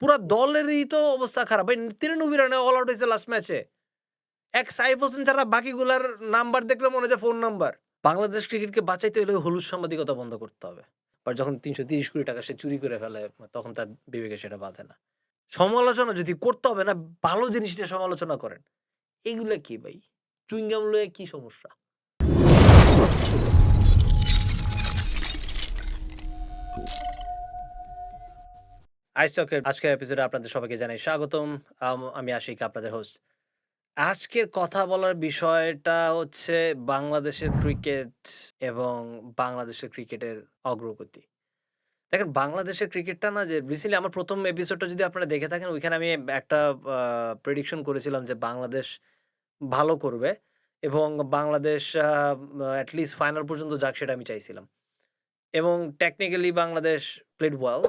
পুরা দলেরই তো অবস্থা খারাপ। ভাই, তিরানব্বই রানে অল আউট হয়েছে লাস্ট ম্যাচে এক সাইফ হোসেন ছাড়া বাকিগুলার নাম্বার দেখলে মনে হয় ফোন নাম্বার বাংলাদেশ ক্রিকেটকে বাঁচাইতে হলে হলুদ সাংবাদিকতা বন্ধ করতে হবে। আর যখন তিনশো তিরিশ কোটি টাকা সে চুরি করে ফেলে, তখন তার বিবেকে সেটা বাঁধে না। সমালোচনা যদি করতে হবে না, ভালো জিনিস নিয়ে সমালোচনা করেন। এগুলো কি ভাই? চুইংগাম লয়ে কি সমস্যা? আইসকের আজকের এপিসোডে আপনাদের সবাইকে জানাই স্বাগতম। আমি আশিক, আপনাদের হোস্ট আজকের কথা বলার বিষয়টা হচ্ছে বাংলাদেশের ক্রিকেট এবং বাংলাদেশের ক্রিকেটের অগ্রগতি। দেখেন, বাংলাদেশের ক্রিকেটটা না যে রিসেন্টলি আমার প্রথম এপিসোডটা যদি আপনারা দেখে থাকেন, ওইখানে আমি একটা প্রেডিকশন করেছিলাম যে বাংলাদেশ ভালো করবে এবং বাংলাদেশ অ্যাটলিস্ট ফাইনাল পর্যন্ত যাক সেটা আমি চাইছিলাম। এবং technically Bangladesh played well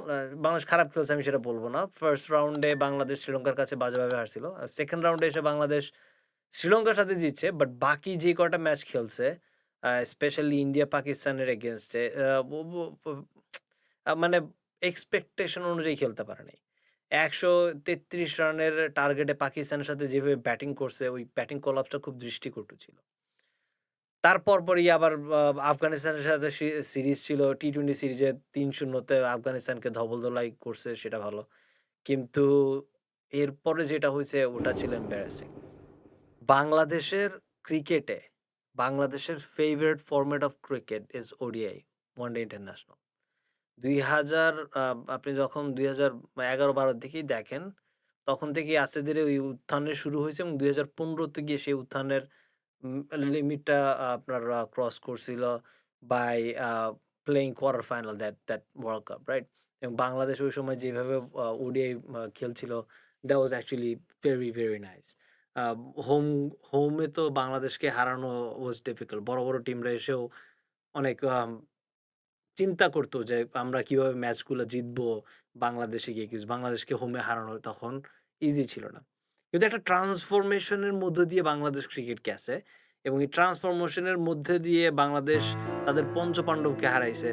Bangladesh খারাপ খেলছে, আমি সেটা বলব না। ফার্স্ট রাউন্ডে বাংলাদেশ শ্রীলঙ্কার কাছে বাজেভাবে হারছিল। সেকেন্ড রাউন্ডে এসে বাংলাদেশ শ্রীলঙ্কার সাথে জিতছে বাট বাকি যে কটা ম্যাচ খেলছে স্পেশালি ইন্ডিয়া পাকিস্তানের এগেনস্টে মানে এক্সপেকটেশন অনুযায়ী খেলতে পারে একশো তেত্রিশ রানের টার্গেটে পাকিস্তানের সাথে যেভাবে ব্যাটিং করছে, ওই ব্যাটিং কলাপসটা খুব দৃষ্টিকটু ছিল। তারপর পরই আবার আফগানিস্তানের সাথে সিরিজ ছিল টি টোয়েন্টি সিরিজে তিন শূন্যতে আফগানিস্তানকে ধবল দোলাই করছে, সেটা ভালো। কিন্তু এরপরে যেটা হয়েছে, ওটা ছিল এম্বারাসিং বাংলাদেশের ক্রিকেটে বাংলাদেশের favourite format of cricket is ODI one day international দুই হাজার আপনি যখন দুই হাজার এগারো বারোর দিকেই দেখেন, তখন থেকেই আস্তে ধীরে ওই উত্থানের শুরু হয়েছে এবং দুই হাজার পনেরোতে গিয়ে সেই উত্থানের লিমিটটা আপনার ক্রস করছিল by playing quarter final that that world cup right এবং বাংলাদেশ ওই সময় যেভাবে ওডিআই খেলছিল that was actually very very nice home হোমে তো বাংলাদেশকে হারানো ওয়াজ ডিফিকাল্ট বড় বড় টিমরা এসেও অনেক চিন্তা করতো যে আমরা কীভাবে ম্যাচগুলো জিতবো, বাংলাদেশে গিয়ে কিছু বাংলাদেশকে হোমে হারানো তখন ইজি ছিল না। কিন্তু একটা ট্রান্সফরমেশনের মধ্যে দিয়ে বাংলাদেশ ক্রিকেট গেছে এবং এই ট্রান্সফরমেশনের মধ্যে দিয়ে বাংলাদেশ তাদের পঞ্চপাণ্ডবকে হারাইছে।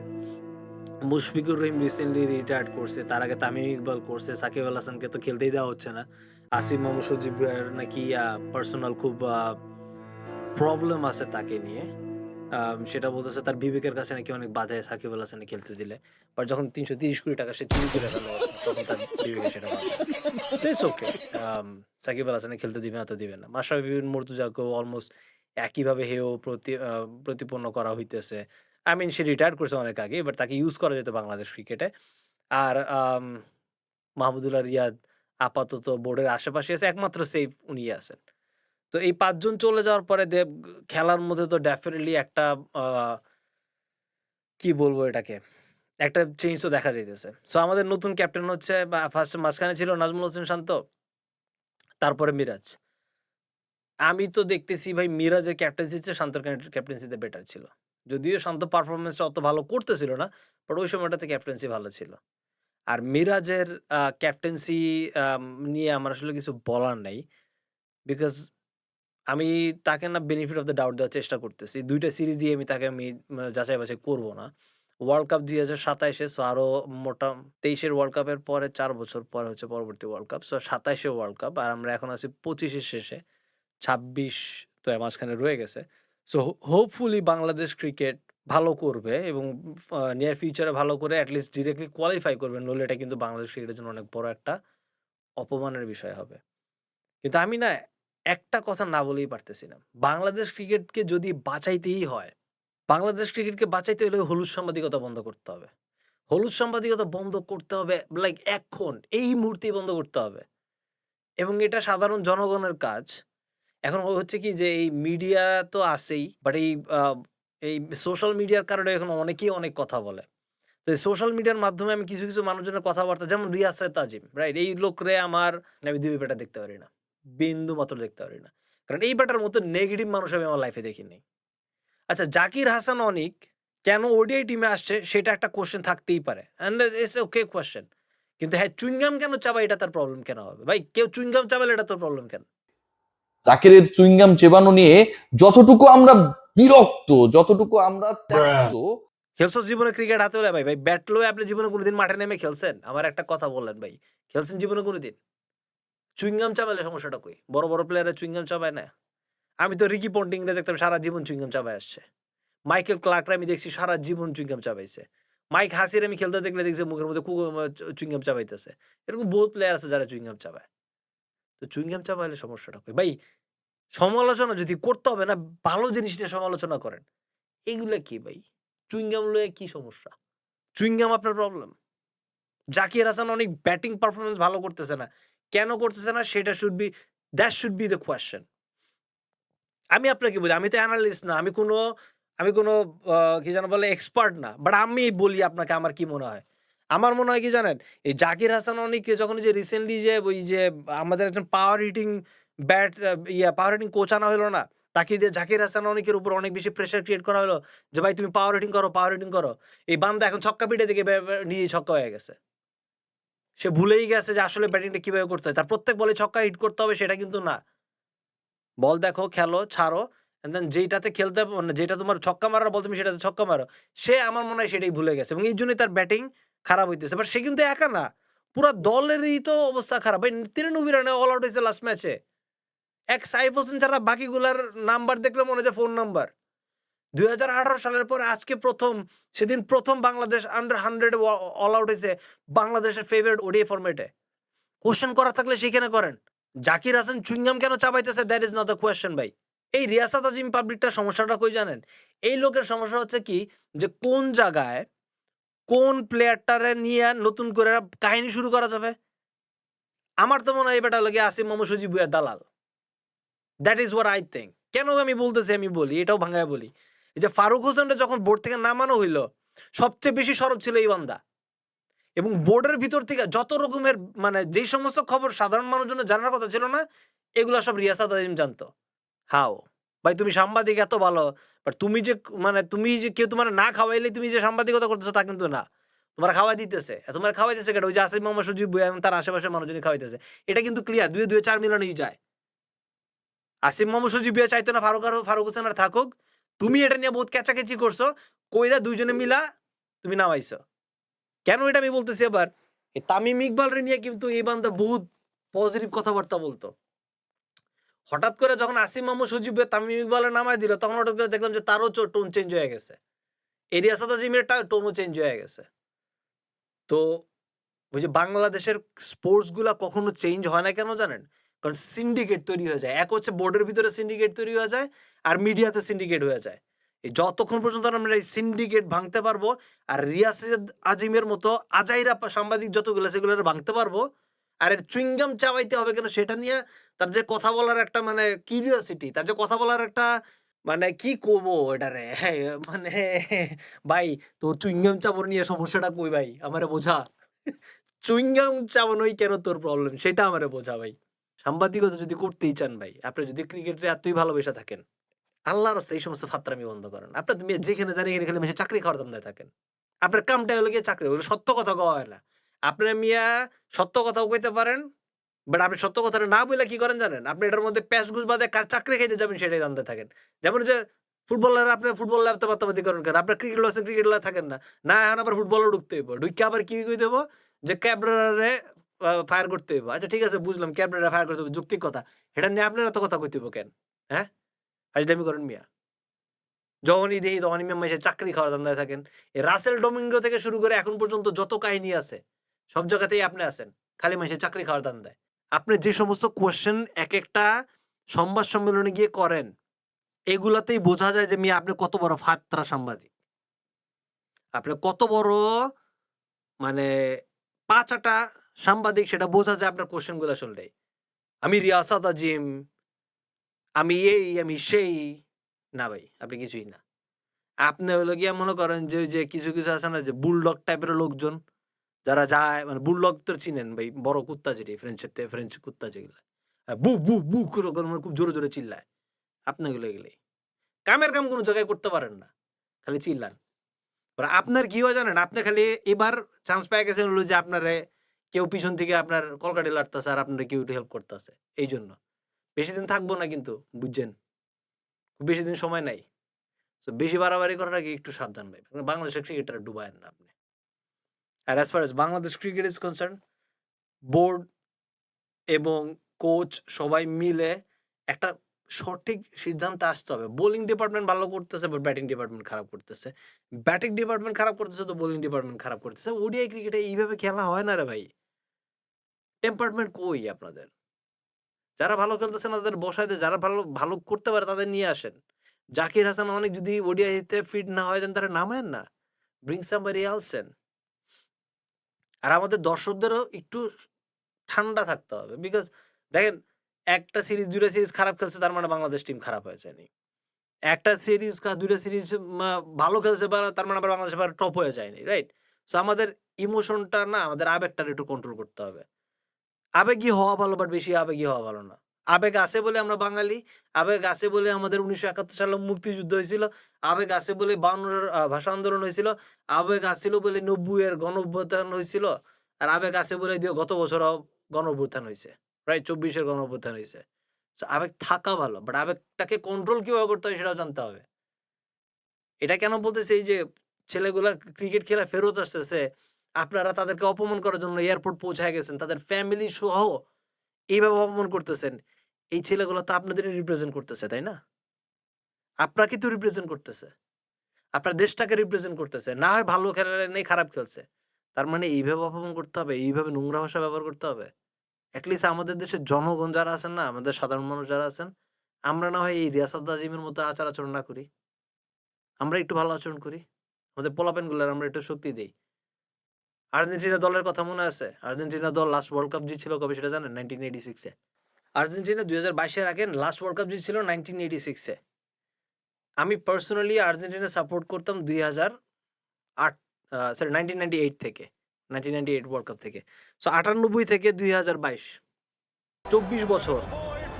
মুশফিকুর রহিম রিসেন্টলি রিটায়ার্ড করছে, তার আগে তামিম ইকবাল করছে, সাকিব আল হাসানকে তো খেলতেই দেওয়া হচ্ছে না। আসিফ মোহাম্মদ সজিব নাকি পার্সোনাল খুব প্রবলেম আছে তাকে নিয়ে। সেটা বলতেছে তার বিবেকের কাছে নাকি অনেক বাধে সাকিব আল হাসানে খেলতে দিলে। বাট যখন তিনশো তিরিশ কোটি টাকা সে চুরি করে ফেলে, তখন তার বিবেকে সেটা ওকে সাকিব আল হাসানে খেলতে দিবে না তো দিবে না। মাশরাফি বিন মুর্তুজাকেও অলমোস্ট একইভাবে হেও প্রতি প্রতিপন্ন করা হইতেছে। আই মিন সে রিটায়ার করছে অনেক আগে বাট তাকে ইউজ করা যেত বাংলাদেশ ক্রিকেটে আর মাহমুদুল্লাহ রিয়াদ আপাতত বোর্ডের আশেপাশে আছে, একমাত্র সেফ উনি আছেন। তো এই পাঁচজন চলে যাওয়ার পরে দেব, খেলার মধ্যে তো ডেফিনেটলি একটা কি বলব এটাকে? একটা চেঞ্জ তো দেখা যাইতেছে। সো আমাদের নতুন ক্যাপ্টেন হচ্ছে, বা ফার্স্ট মাঝখানে ছিল নাজমুল হোসেন শান্ত, তারপরে মিরাজ। আমি তো দেখতেছি ভাই মিরাজের ক্যাপ্টেন্সিতে শান্তর ক্যাপ্টেন্সিতে বেটার ছিল। যদিও শান্ত পারফরমেন্সটা অত ভালো করতেছিল না বাট ওই সময়টাতে ক্যাপ্টেন্সি ভালো ছিল। আর মিরাজের ক্যাপ্টেন্সি নিয়ে আমার আসলে কিছু বলার নাই বিকজ আমি তাকে না বেনিফিট অফ দ্য ডাউট দেওয়ার চেষ্টা করতেছি। দুইটা সিরিজ দিয়ে আমি তাকে আমি উম, যাচাই বাছাই করব না। ওয়ার্ল্ড কাপ দুই হাজার সাতাইশে সো আরও মোটা তেইশের ওয়ার্ল্ড কাপের পরে চার বছর পরে হচ্ছে পরবর্তী ওয়ার্ল্ড কাপ সো সাতাইশে ওয়ার্ল্ড কাপ আর আমরা এখন আছি পঁচিশের শেষে। ছাব্বিশ তো এর মাঝখানে রয়ে গেছে। সো হোপফুলি বাংলাদেশ ক্রিকেট ভালো করবে এবং নিয়ার ফিউচারে ভালো করে অ্যাটলিস্ট ডিরেক্টলি কোয়ালিফাই করবে নইলে এটা কিন্তু বাংলাদেশ ক্রিকেটের জন্য অনেক বড় একটা অপমানের বিষয় হবে। কিন্তু আমি না একটা কথা না বলেই পারতেছি না। বাংলাদেশ ক্রিকেটকে যদি বাঁচাইতেই হয়, বাংলাদেশ ক্রিকেটকে বাঁচাইতে হলে হলুদ সাংবাদিকতা বন্ধ করতে হবে। হলুদ সাংবাদিকতা বন্ধ করতে হবে লাইক এখন, এই মুহূর্তেই বন্ধ করতে হবে। এবং এটা সাধারণ জনগণের কাজ। এখন হচ্ছে কি যে, এই মিডিয়া তো আছেই বাট এই এই সোশ্যাল মিডিয়ার কারণে এখন অনেকেই অনেক কথা বলে। তো সোশ্যাল মিডিয়ার মাধ্যমে আমি কিছু কিছু মানুষজনের কথাবার্তা, যেমন রিয়াসাত তাজিম রাইট এই লোকরে আমার, আমি দুই বেটা দেখতে পারি না। বিন্দু মাত্র দেখতে পারি না। কারণ এই বেটার মতো নেগেটিভ মানুষ আমি আমার লাইফে দেখিনি। আচ্ছা জাকির হাসান অনিক কেন ওডিআই টিমে আসছে সেটা একটা কোশ্চেন থাকতেই পারে। অ্যান্ড ইটস ওকে কোশ্চেন কিন্তু হ্যাঁ চুইংগাম কেন চাবাই এটা তার প্রবলেম কেন হবে? ভাই কেউ চুইংগাম চাবালে এটা তোর প্রবলেম কেন? জাকিরের চুইংগাম চেবানো নিয়ে যতটুকু আমরা বিরক্ত যতটুকু আমরা ত্যক্ত খেলছো জীবনে ক্রিকেট হাতে হলে ভাই। ভাই ব্যাট লয়ে আপনি জীবনে কোনোদিন মাঠে নেমে খেলছেন? আমার একটা কথা বললেন ভাই। খেলছেন জীবনে কোনোদিন? চুইংগাম চাবাইলে সমস্যাটা কই? বড় বড় প্লেয়াররা চুইংগাম চাবায় না? আমি তো রিকি পন্টিংরে দেখতাম সারা জীবন চুইংগাম চাবাই আসছে। মাইকেল ক্লার্করা আমি দেখছি সারা জীবন চুইংগাম চাবাইছে। মাইক হাসির আমি খেলতে দেখলে দেখছি মুখের মধ্যে চুইংগাম চাবাইতেছে। এরকম বহুত প্লেয়ার আছে যারা চুইংগাম চাবায়। তো চুইংগাম চাবাইলে সমস্যাটা কই? ভাই, সমালোচনা যদি করতে হবে না, ভালো জিনিস নিয়ে সমালোচনা করেন। এগুলো কি ভাই? চুইংগাম লয়ে কি সমস্যা? চুইংগাম আপনার প্রবলেম জাকির হাসান অনেক ব্যাটিং পারফরমেন্স ভালো করতেছে না। কেন করতেছে না, সেটা should be that should be the question আমি আপনাকে বলি, আমি তো অ্যানালিস্ট না, আমি কোনো আমি কোনো কি যেন বলে এক্সপার্ট না বাট আমি বলি আপনাকে আমার কি মনে হয়। আমার মনে হয় কি জানেন, এই জাকির হাসান অনেক যখন যে রিসেন্টলি যে, ওই যে, আমাদের একজন পাওয়ার হিটিং ব্যাট ইয়া পাওয়ার হিটিং কোচ আনা হলো না, তাকে দিয়ে জাকির হাসান অনেকের উপর অনেক বেশি প্রেশার ক্রিয়েট করা হলো, যে ভাই তুমি পাওয়ার হিটিং করো পাওয়ার হিটিং করো। এই বান্দা এখন ছক্কা পিঠে থেকে নিয়ে ছক্কা হয়ে গেছে। সে ভুলেই গেছে যে আসলে ব্যাটিংটা কীভাবে করতে হয়। তার প্রত্যেক বলে ছক্কা হিট করতে হবে সেটা কিন্তু না। বল দেখো, খেলো, ছাড়ো দেন যেইটাতে খেলতে মানে যেটা তোমার ছক্কা মারার বল তুমি সেটাতে ছক্কা মারো। সে আমার মনে হয় সেটাই ভুলে গেছে এবং এই জন্যই তার ব্যাটিং খারাপ হইতেছে। বাট সে কিন্তু একা না। পুরো দলেরই তো অবস্থা খারাপ। ভাই, তিরানব্বই রানে অল আউট হয়েছে লাস্ট ম্যাচে এক সাইফ হোসেন ছাড়া বাকিগুলার নাম্বার দেখলে মনে হয় ফোন নাম্বার দুই হাজার আঠারো সালের পর আজকে প্রথম, সেদিন প্রথম Bangladesh under hundred all out হয়েছে বাংলাদেশের ফেভারিট ওডিএ ফরম্যাটে কোশ্চেন করা থাকলে সেখানে করেন। জাকির হাসান চুইংগাম কেন চাবাইতেছে? That is not the question ভাই। এই রিয়াসাত আজিম পাবলিকটার সমস্যাটা কই জানেন? এই লোকের সমস্যা হচ্ছে কি যে কোন জায়গায় কোন প্লেয়ারটারে নিয়ে নতুন করে কাহিনী শুরু করা যাবে? আমার তো মনে হয় বেটা লাগে আসিম মোহাম্মদ সজিব দালাল। That is war I think কেন আমি বলতেছি আমি বলি? এটাও ভাঙায় বলি। এই যে ফারুক হোসেনটা যখন বোর্ড থেকে নামানো হইল, সবচেয়ে বেশি সরব ছিল এই বান্দা। এবং বোর্ডের ভিতর থেকে যত রকমের মানে যেই সমস্ত খবর সাধারণ মানুষজনের জানার কথা ছিল না, এগুলো সব রিয়াসাত আজিম জানতো। হাও, ভাই তুমি সাংবাদিক এত ভালো বাট তুমি যে মানে তুমি যে কেউ তোমার না খাওয়াইলে তুমি যে সাংবাদিকতা করতেছো তা কিন্তু না। তোমার খাওয়াই দিতেছে তোমার খাওয়াইতেছে কেন? ওই যে আসিফ মোহাম্মদ সজিব এবং তার আশেপাশে মানুষজনই খাওয়াইতেছে। এটা কিন্তু ক্লিয়ার দুই দুই চার মিলনেই যায়। আসিফ মোহাম্মদ সজিব চাইতো না ফারুক আর ফারুক হোসেন আর থাকুক তুমি এটা নিয়ে বহুত কেচাকেচি করছ, কইরা দুইজনে মিলা তুমি নামাইছো। কেন এটা আমি বলতেছি এবার? তামিম ইকবালরে নিয়ে কিন্তু এই বান্দা বহুত পজিটিভ কথাবার্তা বলতো। হঠাৎ করে যখন আসিম মামু সজিব তামিম ইকবালের নামায় দিল, তখন হঠাৎ করে দেখলাম যে তারও টোন চেঞ্জ হয়ে গেছে। এরিয়া সাদা জিমের টোনও চেঞ্জ হয়ে গেছে। তো ওই যে বাংলাদেশের স্পোর্টসগুলা কখনো চেঞ্জ হয় না কেন জানেন? কারণ সিন্ডিকেট তৈরি হয়ে যায়। এক হচ্ছে বোর্ডের ভিতরে সিন্ডিকেট তৈরি হয়ে যায় আর মিডিয়াতে সিন্ডিকেট হয়ে যায়। এই যতক্ষণ পর্যন্ত আমরা এই সিন্ডিকেট ভাঙতে পারব আর রিয়াসেদ আজিমের মতো আজাইরা সাংবাদিক যতগুলো, সেগুলো ভাঙতে পারব আর এর চুইংগাম চাবাইতে হবে কেন সেটা নিয়ে তার যে কথা বলার একটা মানে কিউরিয়াসিটি তার যে কথা বলার একটা মানে কি করব এটারে? মানে ভাই তোর চুইংগাম চাবর নিয়ে সমস্যাটা কই ভাই? আমারে বোঝা। চুইংগাম চাবানোই কেন তোর প্রবলেম সেটা আমারে বোঝা ভাই। সাংবাদিকতা যদি করতেই চান ভাই, আপনি যদি ক্রিকেটে এতই ভালোবেসে থাকেন, আল্লাহর সেই সমস্ত ফাত্রামি বন্ধ করেন। আপনার তুমি যেখানে জানি এখানে খেলে মেশে চাকরি খাওয়ার দান্দায় থাকেন। আপনার কামটা হলো গিয়ে চাকরি, ওগুলো সত্য কথা কওয়া হয় না। আপনার মিয়া সত্য কথাও কইতে পারেন বাট আপনি সত্য কথাটা না বলে কি করেন জানেন? আপনি এটার মধ্যে প্যাচ গুজ বাদে কার চাকরি খাইতে যাবেন, সেটাই জানতে থাকেন। যেমন যে ফুটবলার আপনি ফুটবল ল্যাবতে পাত্তাপাতি করেন কেন? আপনার ক্রিকেট আছেন ক্রিকেট থাকেন না। না, এখন আবার ফুটবলও ঢুকতে হইব। ঢুকে আবার কি কই দেবো যে ক্যাবরারে ফায়ার করতে হইব। আচ্ছা ঠিক আছে, বুঝলাম ক্যাবরারে ফায়ার করতে হবে যুক্তিক কথা। এটা নিয়ে আপনার এত কথা কইতে হইব কেন? হ্যাঁ? হাজদামি করেন মিয়া। যখনই দেখি, তখনই মিয়া মাইসে চাকরি খাওয়া দান্দায় থাকেন। এই রাসেল ডোমিঙ্গো থেকে শুরু করে এখন পর্যন্ত যত কাহিনী আছে, সব জায়গাতেই আপনি আছেন, খালি মাইসে চাকরি খাওয়ার ধান্দায়। আপনি যে সমস্ত কোয়েশ্চেন এক একটা সংবাদ সম্মেলনে গিয়ে করেন, এগুলাতেই বোঝা যায় যে মিয়া আপনি কত বড় ফাত্রা সাংবাদিক। আপনি কত বড় মানে পাঁচাটা সাংবাদিক, সেটা বোঝা যায় আপনার কোশ্চেনগুলা শুনলেই আমি রিয়াসাত আজিম, আমি এই, আমি সেই। না ভাই, আপনি কিছুই না। আপনি হলো গিয়া মনে করেন যে যে কিছু কিছু আছে না, যে বুলডগ টাইপের লোকজন, যারা যায় মানে বুলডগ তো চিনেন ভাই, বড় কুত্তা যেটি ফ্রেঞ্চের ফ্রেঞ্চ কুত্তা যেগুলো। বু বু বু, করে মানে খুব জোরে জোরে চিল্লায়। আপনি গুলো। কামের কাম কোনো জায়গায় করতে পারেন না, খালি চিল্লান। আপনার কি হয় জানেন, আপনি খালি এবার চান্স পেয়ে গেছেন হলো যে আপনারে কেউ পিছন থেকে আপনার কলকাটি লাড়তেছে আর আপনারা কেউ হেল্প করতেছে এই জন্য বেশি দিন থাকব না কিন্তু, বুঝছেন বেশি দিন সময় নাই তো বেশি বাড়াবাড়ি করার আগে একটু সাবধান ভাই বাংলাদেশের ক্রিকেটার ডুবায়েন না আপনি আর as far as Bangladesh cricket is concern board এবং কোচ সবাই মিলে একটা সঠিক সিদ্ধান্তে আসতে হবে। বোলিং ডিপার্টমেন্ট ভালো করতেছে বাট ব্যাটিং ডিপার্টমেন্ট খারাপ করতেছে। ব্যাটিং ডিপার্টমেন্ট খারাপ করতেছে, তো বোলিং ডিপার্টমেন্ট খারাপ করতেছে। ওডিআই ক্রিকেটে এইভাবে খেলা হয় না রে ভাই। টেম্পারমেন্ট কই আপনাদের? যারা ভালো খেলতেছে না তাদের বসায়। যারা ভালো, ভালো করতে পারে তাদের নিয়ে আসেন। জাকির হাসান অনেক যদি ওডিআইতে ফিট না হয় দেন তারা নামায়েন না। ব্রিং else in আর আমাদের দর্শকদেরও একটু ঠান্ডা থাকতে হবে। বিকজ দেখেন একটা সিরিজ ২ টা সিরিজ খারাপ খেলছে তার মানে বাংলাদেশ টিম খারাপ হয়ে যায়নি। একটা সিরিজ ২ সিরিজ ভালো খেলছে বা তার মানে আবার বাংলাদেশ টপ হয়ে যায়নি। রাইট? সো আমাদের ইমোশনটা না আমাদের আবেগটার একটু কন্ট্রোল করতে হবে। আবেগী হওয়া ভালো বাট বেশি আবেগী হওয়া ভালো না। আবেগ আছে বলে আমরা বাঙালি। আবেগ আছে বলে আমাদের ১৯৭১ সালে মুক্তিযুদ্ধ হয়েছিল। আবেগ আছে বলে ৫২ এর আ ভাষা আন্দোলন হয়েছিল। আবেগ আছিল বলে ৯০ এর গণঅভ্যুত্থান হয়েছিল। আর আবেগ আছে বলে দিয়ে গত বছরও গণঅভ্যুত্থান। রাইট? ২৪ এর গণঅভ্যুত্থান হইছে। সো আবেগ থাকা ভালো। বাট আবেগটাকে কন্ট্রোল কীভাবে করতে হয় সেটাও জানতে হবে। এটা কেন বলতেছে এই যে ছেলেগুলা ক্রিকেট খেলা ফেরত আসতেছে, আপনারা তাদেরকে অপমান করার জন্য এয়ারপোর্ট পৌঁছায় গেছেন। তাদের ফ্যামিলি সহ এইভাবে অপমান করতেছেন। এই ছেলেগুলো তো আপনাদেরই রিপ্রেজেন্ট করতেছে, তাই না? আপনাকেই তো রিপ্রেজেন্ট করতেছে। আপনার দেশটাকে রিপ্রেজেন্ট করতেছে। না হয় ভালো খেলে নেই খারাপ খেলছে। তার মানে এইভাবে অপমান করতে হবে? এইভাবে নোংরা ভাষা ব্যবহার করতে হবে? এট লিস্ট আমাদের দেশের জনগণ যারা আছেন না, আমাদের সাধারণ মানুষ যারা আছেন, আমরা না হয় এই রিয়াসাত আজিমের মতো আচার-আচরণ না করি। আমরা একটু ভালো আচরণ করি। আমাদের পোলাপানগুলার আমরা একটু শক্তি দেই। আর্জেন্টিনা দলের কথা মনে আছে? আর্জেন্টিনা দল লাস্ট ওয়ার্ল্ড কাপ জিতছিল কবে সেটা জানেন? 1986 এ। আর্জেন্টিনা ২০২২ এর আগে লাস্ট ওয়ার্ল্ড কাপ জিতছিল 1986 এ। আমি পার্সোনালি আর্জেন্টিনা সাপোর্ট করতাম ২০০৮ আ সরি 1998 থেকে। 1998 ওয়ার্ল্ড কাপ থেকে। সো ৯৮ থেকে ২০২২ ২৪ বছর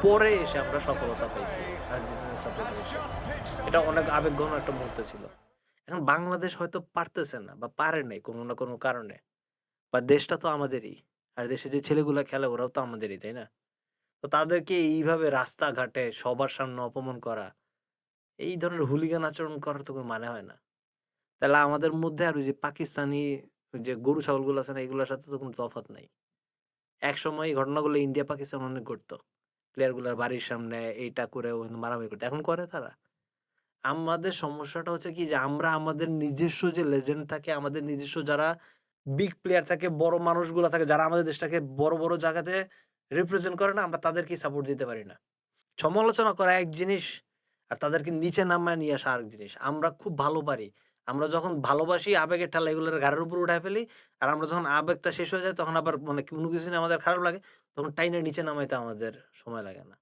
পরে এসে আমরা সফলতা পাইছি আর্জেন্টিনা সাপোর্ট এটা অনেক আবেগঘন একটা মুহূর্ত ছিল। এখন বাংলাদেশ হয়তো পারতেছে না বা পারে নাই কোনো না কোনো কারণে। বা দেশটা তো আমাদেরই। আর দেশে যে ছেলেগুলা খেলে ওরাও তো আমাদেরই, তাই না? তো তাদেরকে এইভাবে রাস্তাঘাটে সবার সামনে অপমান করা, এই ধরনের হুলিগান আচরণ করার তো কোনো মানে হয় না। তাহলে আমাদের মধ্যে আর ওই যে পাকিস্তানি যে গরু ছাগলগুলো আছে না এগুলোর সাথে তো কোনো তফাৎ নাই। একসময় এই ঘটনাগুলো ইন্ডিয়া পাকিস্তান অনেক করত। প্লেয়ারগুলার বাড়ির সামনে এইটা করে মারামারি করত। এখন করে তারা? আমাদের সমস্যাটা হচ্ছে কি যে আমরা আমাদের নিজস্ব যে লেজেন্ড থাকে, আমাদের নিজস্ব যারা বিগ প্লেয়ার থাকে, বড় মানুষগুলো থাকে যারা আমাদের দেশটাকে বড়, বড় জায়গাতে রিপ্রেজেন্ট করে না আমরা তাদেরকেই সাপোর্ট দিতে পারি না। সমালোচনা করা এক জিনিস আর তাদেরকে নিচে নামায় নিয়ে আসা আরেক জিনিস। আমরা খুব ভালো পারি। আমরা যখন ভালোবাসি আবেগের ঠেলা এগুলোর ঘাড়ের উপর উঠায় ফেলি। আর আমরা যখন আবেগটা শেষ হয়ে যায় তখন আবার মানে কোনো কিছু আমাদের খারাপ লাগে তখন টাইনের নিচে নামাইতে আমাদের সময় লাগে না।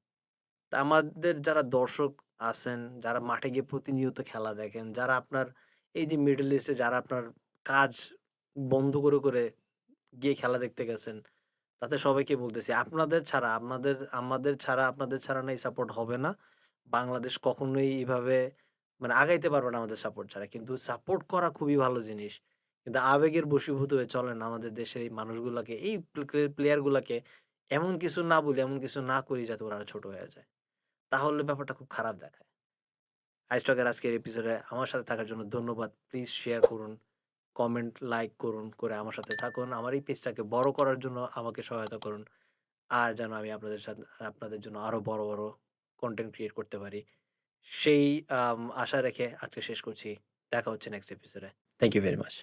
তা আমাদের যারা দর্শক আছেন, যারা মাঠে গিয়ে প্রতিনিয়ত খেলা দেখেন, যারা আপনার এই যে মিডল ইস্টে যারা আপনার কাজ বন্ধ করে, করে গিয়ে খেলা দেখতে গেছেন, তাদের সবাইকে বলতেছি আপনাদের ছাড়া আপনাদের আমাদের ছাড়া আপনাদের ছাড়া না এই সাপোর্ট হবে না। বাংলাদেশ কখনোই এইভাবে মানে আগাইতে পারবে না আমাদের সাপোর্ট ছাড়া। কিন্তু সাপোর্ট করা খুবই ভালো জিনিস। কিন্তু আবেগের বশীভূত হয়ে চলেন আমাদের দেশের এই মানুষগুলোকে এই প্লেয়ারগুলোকে এমন কিছু না বলি, এমন কিছু না করি যাতে ওরা ছোট হয়ে যায়। তাহলে ব্যাপারটা খুব খারাপ দেখায়। আইস টকের আজকের এপিসোডে আমার সাথে থাকার জন্য ধন্যবাদ। প্লিজ শেয়ার করুন, কমেন্ট, লাইক করুন, করে আমার সাথে থাকুন। আমার এই পেজটাকে বড় করার জন্য আমাকে সহায়তা করুন। আর যেন আমি আপনাদের সাথে আপনাদের জন্য আরও বড়, বড় কন্টেন্ট ক্রিয়েট করতে পারি। সেই আশা রেখে আজকে শেষ করছি। দেখা হচ্ছে নেক্সট এপিসোডে। Thank you very much.